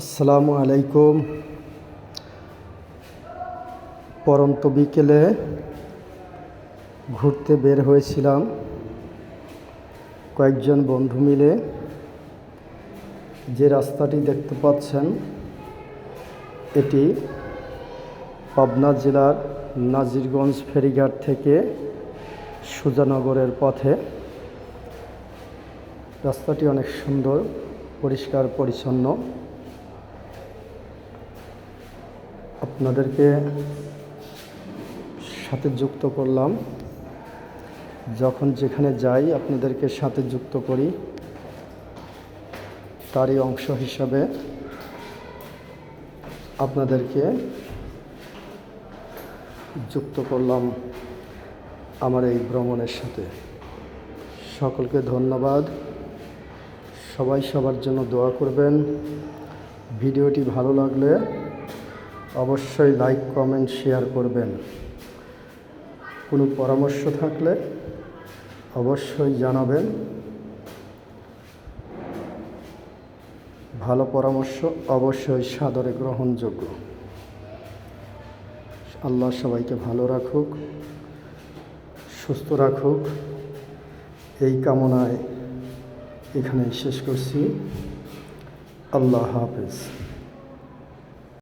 আসসালামু আলাইকুম। পরন্ত বিকেলে ঘুরতে বের হয়েছিলাম কয়েকজন বন্ধু মিলে। যে রাস্তাটি দেখতে পাচ্ছেন, এটি পাবনা জেলার নাজিরগঞ্জ ফেরিঘাট থেকে সুজানগরের পথে। রাস্তাটি অনেক সুন্দর, পরিষ্কার, পরিচ্ছন্ন। আপনাদেরকে সাথে যুক্ত করলাম। যখন যেখানে যাই, আপনাদেরকে সাথে যুক্ত করি। তারই অংশ হিসাবে আপনাদেরকে যুক্ত করলাম আমার এই ভ্রমণের সাথে। সকলকে ধন্যবাদ। সবাই সবার জন্য দোয়া করবেন। ভিডিওটি ভালো লাগলে অবশ্যই লাইক, কমেন্ট, শেয়ার করবেন। কোনো পরামর্শ থাকলে অবশ্যই জানাবেন। ভালো পরামর্শ অবশ্যই সাদরে গ্রহণযোগ্য। আল্লাহ সবাইকে ভালো রাখুক, সুস্থ রাখুক। এই কামনায় এখানে শেষ করছি। আল্লাহ হাফেজ।